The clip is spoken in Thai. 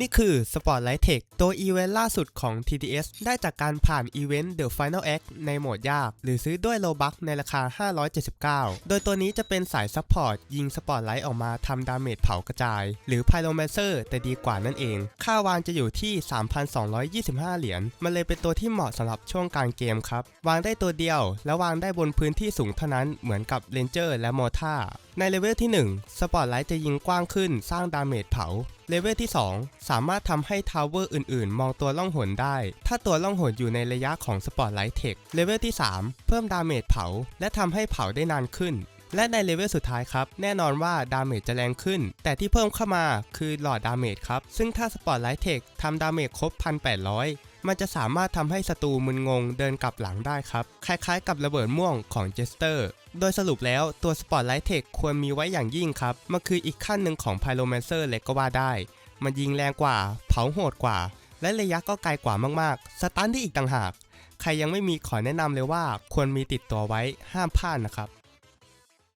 นี่คือ Spotlight Tech ตัวอีเวนต์ล่าสุดของ TTS ได้จากการผ่านอีเวนต์ The Final Act ในโหมดยาก หรือซื้อด้วยโลบัคในราคา 579 โดยตัวนี้จะเป็นสายซัพพอร์ตยิงสปอตไลท์ออกมาทำดาเมจเผากระจาย หรือ Pyromancer แต่ดีกว่านั่นเอง ค่าวางจะอยู่ที่ 3,225 เหรียญ มันเลยเป็นตัวที่เหมาะสำหรับช่วงกลางเกมครับ วางได้ตัวเดียว และวางได้บนพื้นที่สูงเท่านั้นเหมือนกับ Ranger และ m o t a ในเลเวลที่1สปอตไลท์จะยิงกว้างขึ้นสร้างดาเมจเผาเลเวลที่ 2 สามารถทำให้ทาวเวอร์อื่นๆ มองตัวล่องหนได้ ถ้าตัวล่องหนอยู่ในระยะของสปอตไลท์เทคเลเวลที่ 3 เพิ่มดาเมจเผา และทำให้เผาได้นานขึ้น และในเลเวลสุดท้ายครับ แน่นอนว่าดาเมจจะแรงขึ้น แต่ที่เพิ่มเข้ามาคือหลอดดาเมจครับ ซึ่งถ้าสปอตไลท์เทคทำดาเมจครบ 1,800 มันจะสามารถทำให้ศัตรูมึนงงเดินกลับหลังได้ครับ คล้ายๆ กับระเบิดม่วงของเจสเตอร์ โดยสรุปแล้วตัว Spotlight Tech ควรมีไว้อย่างยิ่งครับ มันคืออีกขั้นหนึ่งของ Pyromancer เลยก็ว่าได้ มันยิงแรงกว่า เผาโหดกว่า และระยะก็ไกลกว่ามากๆ สตันที่อีกต่างหาก ใครยังไม่มีขอแนะนำเลยว่าควรมีติดตัวไว้ห้ามพลาดนะครับ